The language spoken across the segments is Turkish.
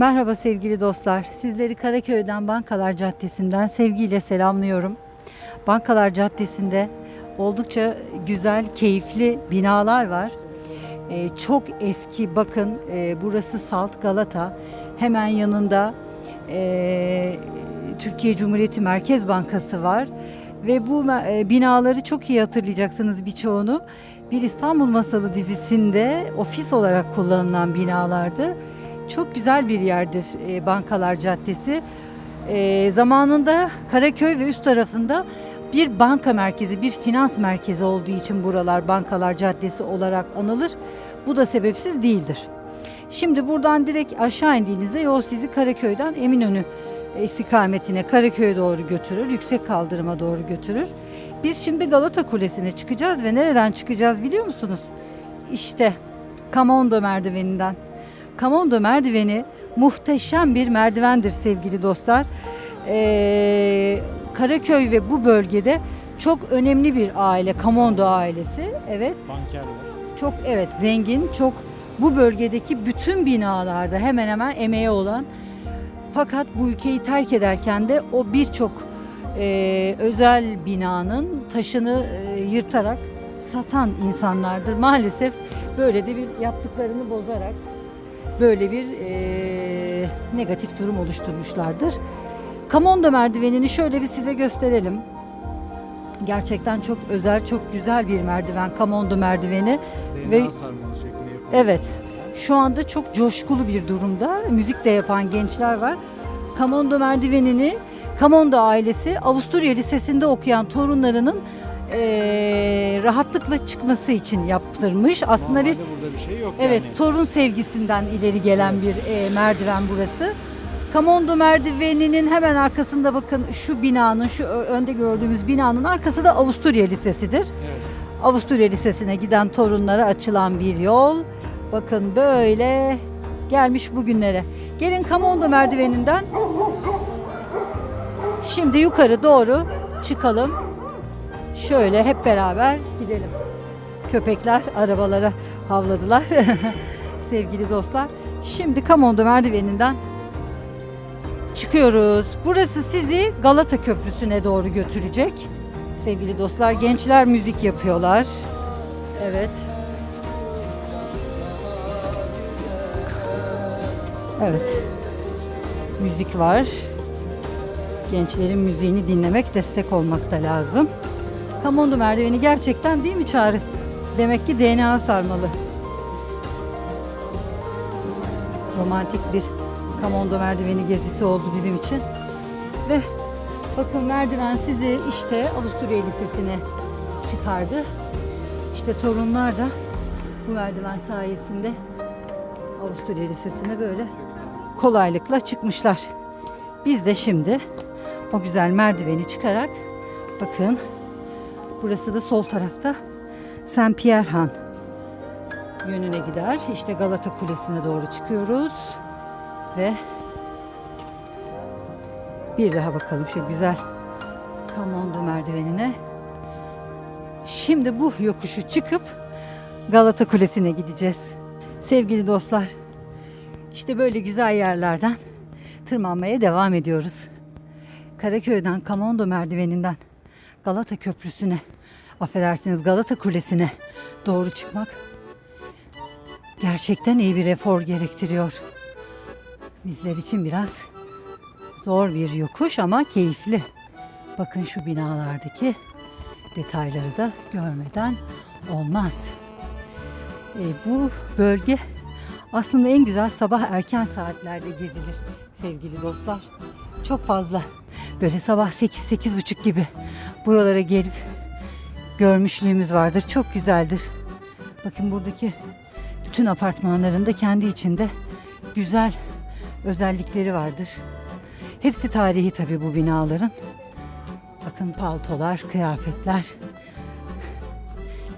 Merhaba sevgili dostlar. Sizleri Karaköy'den Bankalar Caddesi'nden sevgiyle selamlıyorum. Bankalar Caddesi'nde oldukça güzel, keyifli binalar var. Ee, çok eski bakın e, burası Salt Galata. Hemen yanında e, Türkiye Cumhuriyeti Merkez Bankası var. Ve bu e, binaları çok iyi hatırlayacaksınız birçoğunu. Bir İstanbul Masalı dizisinde ofis olarak kullanılan binalardı. Çok güzel bir yerdir e, Bankalar Caddesi. E, zamanında Karaköy ve üst tarafında bir banka merkezi, bir finans merkezi olduğu için buralar Bankalar Caddesi olarak anılır. Bu da sebepsiz değildir. Şimdi buradan direkt aşağı indiğinizde yol sizi Karaköy'den Eminönü istikametine Karaköy'e doğru götürür, yüksek kaldırıma doğru götürür. Biz şimdi Galata Kulesi'ne çıkacağız ve nereden çıkacağız biliyor musunuz? İşte Kamondo merdiveninden. Kamondo merdiveni muhteşem bir merdivendir sevgili dostlar. Ee, Karaköy ve bu bölgede çok önemli bir aile, Kamondo ailesi. Evet, Bankerler. çok evet zengin, çok bu bölgedeki bütün binalarda hemen hemen emeği olan fakat bu ülkeyi terk ederken de o birçok e, özel binanın taşını e, yırtarak satan insanlardır. Maalesef böyle de bir yaptıklarını bozarak böyle bir e, negatif durum oluşturmuşlardır. Kamondo merdivenini şöyle bir size gösterelim. Gerçekten çok özel, çok güzel bir merdiven. Kamondo merdiveni. DNA Ve-. Evet. Şu anda çok coşkulu bir durumda. Müzik de yapan gençler var. Kamondo merdivenini Kamondo ailesi Avusturya Lisesi'nde okuyan torunlarının eee, rahatlıkla çıkması için yaptırmış. Aslında bir burada bir şey yok Evet, yani. torun sevgisinden ileri gelen bir e, merdiven burası. Kamondo merdiveninin hemen arkasında bakın şu binanın, şu ö- önde gördüğümüz binanın arkası da Avusturya Lisesi'dir. Evet. Avusturya Lisesi'ne giden torunlara açılan bir yol. Bakın böyle gelmiş bugünlere. Gelin Kamondo merdiveninden şimdi yukarı doğru çıkalım. Şöyle hep beraber gidelim. Köpekler arabalara havladılar. Sevgili dostlar. Şimdi Kamondo merdiveninden çıkıyoruz. Burası sizi Galata Köprüsü'ne doğru götürecek. Sevgili dostlar, gençler müzik yapıyorlar. Evet. Evet. Müzik var. Gençlerin müziğini dinlemek, destek olmak da lazım. Kamondo merdiveni gerçekten değil mi Çağrı? Demek ki DNA sarmalı. Romantik bir Kamondo merdiveni gezisi oldu bizim için. Ve bakın merdiven sizi işte Avusturya Lisesi'ne çıkardı. İşte torunlar da bu merdiven sayesinde Avusturya Lisesi'ne böyle kolaylıkla çıkmışlar. Biz de şimdi o güzel merdiveni çıkarak bakın burası da sol tarafta Saint Pierre Han yönüne gider. İşte Galata Kulesi'ne doğru çıkıyoruz ve bir daha bakalım şu güzel Kamondo merdivenine. Şimdi bu yokuşu çıkıp Galata Kulesi'ne gideceğiz. Sevgili dostlar, işte böyle güzel yerlerden tırmanmaya devam ediyoruz. Karaköy'den Kamondo merdiveninden Galata Köprüsü'ne, affedersiniz Galata Kulesi'ne doğru çıkmak gerçekten iyi bir efor gerektiriyor. Bizler için biraz zor bir yokuş ama keyifli. Bakın şu binalardaki detayları da görmeden olmaz. E, bu bölge aslında en güzel sabah erken saatlerde gezilir sevgili dostlar. Çok fazla böyle sabah 8 buçuk gibi buralara gelip görmüşlüğümüz vardır. Çok güzeldir. Bakın buradaki bütün apartmanların da kendi içinde güzel özellikleri vardır. Hepsi tarihi tabii bu binaların. Bakın paltolar, kıyafetler.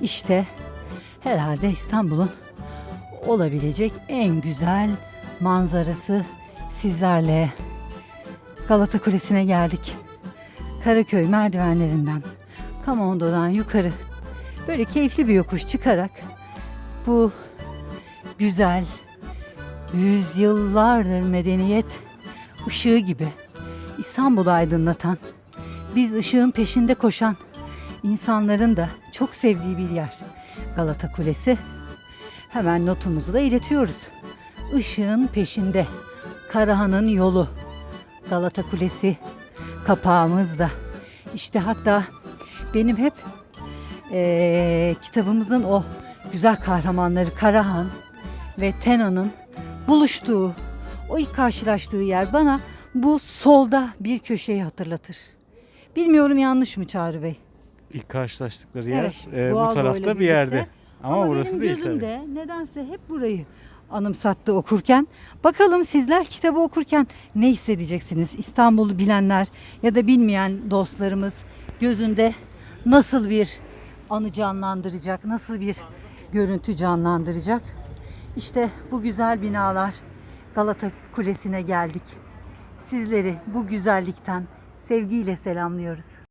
İşte herhalde İstanbul'un olabilecek en güzel manzarası sizlerle. Galata Kulesi'ne geldik. Karaköy merdivenlerinden, Kamondo'dan yukarı böyle keyifli bir yokuş çıkarak bu güzel yüzyıllardır medeniyet ışığı gibi İstanbul'u aydınlatan, biz ışığın peşinde koşan insanların da çok sevdiği bir yer. Galata Kulesi. Hemen notumuzu da iletiyoruz. Işığın peşinde. Karahan'ın yolu. Galata Kulesi kapağımızda. İşte hatta benim hep eee, kitabımızın o güzel kahramanları Karahan ve Tena'nın buluştuğu, o ilk karşılaştığı yer bana bu solda bir köşeyi hatırlatır. Bilmiyorum yanlış mı Çağrı Bey? İlk karşılaştıkları yer Evet, e, bu tarafta bir yerde. birlikte. Ama, burası benim değil tabii. gözümde nedense hep burayı anımsattı okurken. Bakalım sizler kitabı okurken ne hissedeceksiniz? İstanbul'u bilenler ya da bilmeyen dostlarımız gözünde nasıl bir anı canlandıracak, nasıl bir görüntü canlandıracak? İşte bu güzel binalar Galata Kulesi'ne geldik. Sizleri bu güzellikten sevgiyle selamlıyoruz.